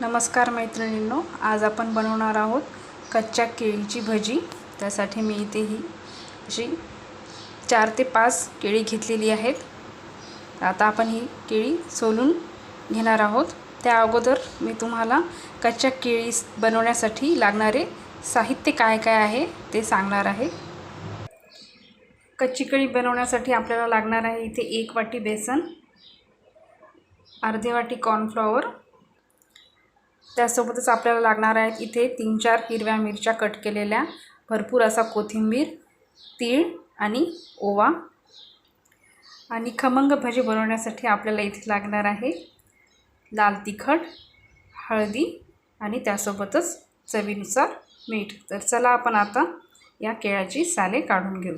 नमस्कार मैत्रिणींनो आज आपण बनवणार आहोत कच्च्या केळीची भजी. त्यासाठी मी इथे ही अशी चार ते पाच केळी घेतलेली आहेत. आता आपण ही केळी सोलून घेणार आहोत. त्या अगोदर मी तुम्हाला कच्च्या केळी बनवण्यासाठी लागणारे साहित्य काय काय आहे ते सांगणार आहे. कच्ची केळी बनवण्यासाठी आपल्याला लागणार आहे इथे एक वाटी बेसन अर्धी वाटी कॉर्नफ्लॉवर त्यासोबतच आपल्याला लागणार आहेत इथे तीन चार हिरव्या मिरच्या कट केलेल्या. भरपूर असा कोथिंबीर तीळ आणि ओवा. आणि खमंग भजी बनवण्यासाठी आपल्याला इथे लागणार आहे लाल तिखट हळदी आणि त्यासोबतच चवीनुसार मीठ. तर चला आपण आता या केळ्याची साले काढून घेऊ.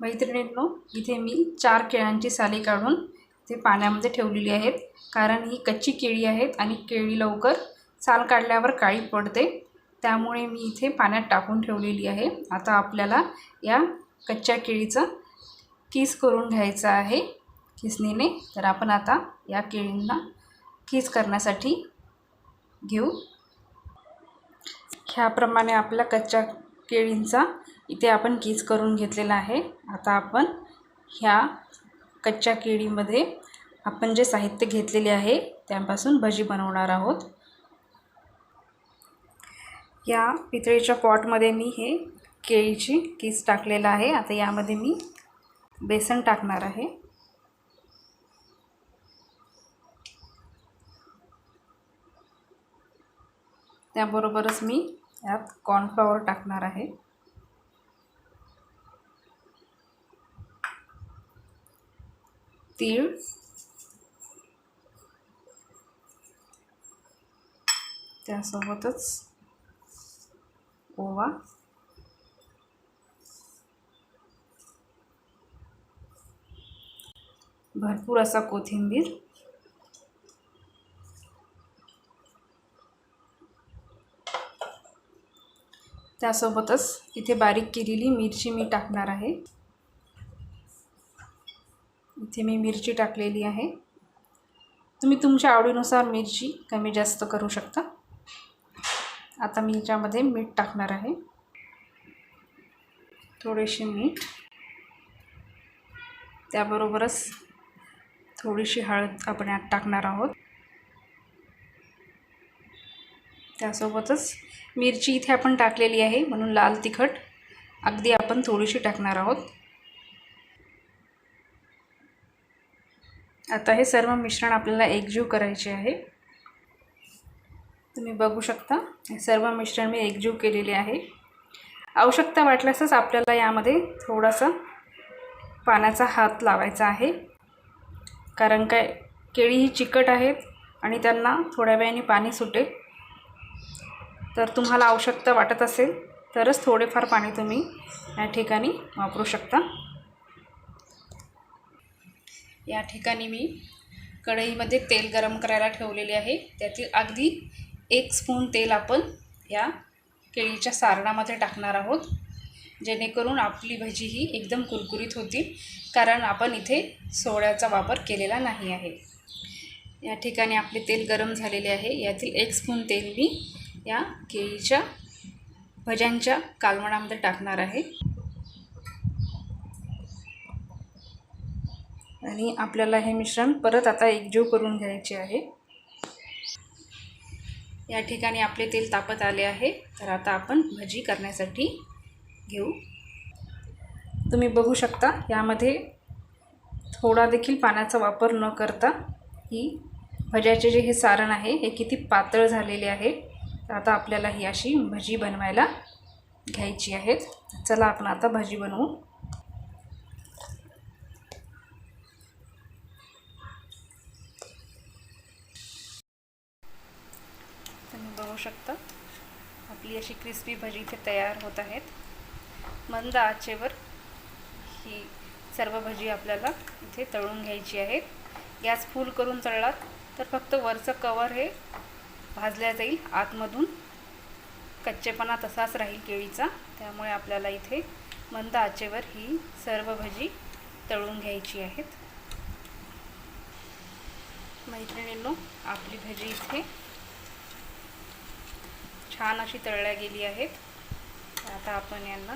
मैत्रिणींनो इथे मी चार केळ्यांची साले काढून ते पाण्यामध्ये ठेवलेली आहेत. कारण ही कच्ची केळी आहेत आणि केळी लवकर साल काढल्यावर काळी पडते. त्यामुळे मी इथे पाण्यात टाकून ठेवलेली आहे. आता आपल्याला या कच्च्या केळीचं किस करून घ्यायचं आहे किसनीने तर आपण आता या केळींना किस करण्यासाठी घेऊ. ह्याप्रमाणे आपल्या कच्च्या केळींचा इथे आपण किस करून घेतलेला आहे. आता आपण ह्या कच्च्या केळीमध्ये आपण जे साहित्य घेतलेले आहे त्यापासून भजी बनवणार आहोत. या पितळीच्या पॉटमध्ये मी हे केळीची किस टाकलेलं आहे. आता यामध्ये मी बेसन टाकणार आहे. त्याबरोबरच मी यात कॉर्नफ्लॉवर टाकणार आहे. तीळ त्यासोबतच ओवा भरपूर असा कोथिंबीर त्यासोबतच इथे बारीक केलेली मिरची मी टाकणार आहे इथे मी मिरची टाकलेली आहे. तुम्ही तुमच्या आवडीनुसार मिरची कमी जास्त करू शकता. आता मी याच्यामध्ये मीठ टाकणार आहे. थोडेसे मीठ. त्याबरोबरच थोडीशी हळद आपण यात टाकणार आहोत. त्यासोबतच मिरची इथे आपण टाकलेली आहे म्हणून लाल तिखट. अगदी आपण थोडीशी टाकणार आहोत. आता हे सर्व मिश्रण आपल्याला एकजीव करायचे आहे. तुम्ही बघू शकता हे सर्व मिश्रण मी एकजीव केलेले आहे. आवश्यकता वाटल्यासच आपल्याला यामध्ये थोडासा पाण्याचा हात लावायचा आहे. कारण काय केळी ही चिकट आहेत आणि त्यांना थोड्या वेळाने पाणी सुटेल. तर तुम्हाला आवश्यकता वाटत असेल तरच थोडेफार पाणी तुम्ही या ठिकाणी वापरू शकता. या ठिकाणी मी कढईमध्ये तेल गरम करायला ठेवलेले आहे. त्यातील अगदी एक स्पून तेल आपण या केळीच्या सारणामध्ये टाकणार आहोत. जेणेकरून आपली भजी ही एकदम कुरकुरीत होतील कारण आपण इथे सोड्याचा वापर केलेला नाही आहे. या ठिकाणी आपले तेल गरम झालेले आहे. यातील एक स्पून तेल मी या केळीच्या भज्यांच्या कालवणामध्ये टाकणार आहे. आणि आपल्याला हे मिश्रण परत आता एकजीव करून घ्यायचे आहे. या ठिकाणी आपले तेल तापत आले आहे. तर आता आपण भजी करण्यासाठी घेऊ. तुम्ही बघू शकता यामध्ये थोडा देखील पाण्याचा वापर न करता ही भज्याचे जे हे सारण आहे हे किती पातळ झालेले आहे तर आता आपल्याला ही अशी भजी बनवायला घ्यायची आहेत. चला आपण आता भजी बनवू तुम्ही बघू शकता. आपली अशी क्रिस्पी भजी इथे तयार होत आहेत. मंद आचेवर ही सर्व भजी आपल्याला इथे तळून घ्यायची आहेत. गॅस फुल करून तळलात तर फक्त वरचं कवर हे भाजल्या जाईल. आतमधून कच्चेपणा तसाच राहील केळीचा. त्यामुळे आपल्याला इथे मंद आचेवर ही सर्व भजी तळून घ्यायची आहेत. मैत्रिणींनो आपली भजी इथे छान अशी तळल्या गेली आहेत. आता आपण यांना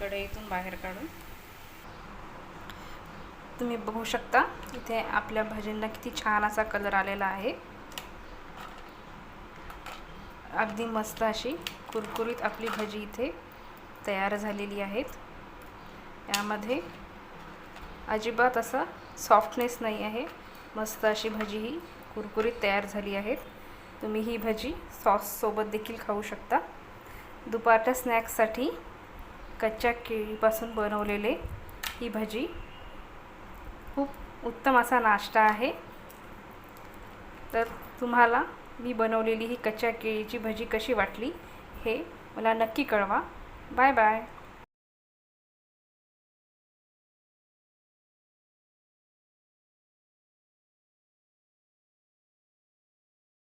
कढईतून बाहेर काढून तुम्ही बघू शकता इथे आपल्या भाजींना किती छान असा कलर आलेला आहे. अगदी मस्त अशी कुरकुरीत आपली भाजी इथे तयार झालेली आहेत. यामध्ये अजिबात असा सॉफ्टनेस नाही आहे. मस्त अशी भाजी ही कुरकुरीत तयार झाली आहेत. तुम्ही ही भजी सॉससोबत देखील खाऊ शकता. दुपारच्या स्नॅक्ससाठी कच्च्या केळीपासून बनवलेले ही भजी खूप उत्तम असा नाश्ता आहे. तर तुम्हाला मी बनवलेली ही कच्च्या केळीची भजी कशी वाटली हे मला नक्की कळवा. Bye bye.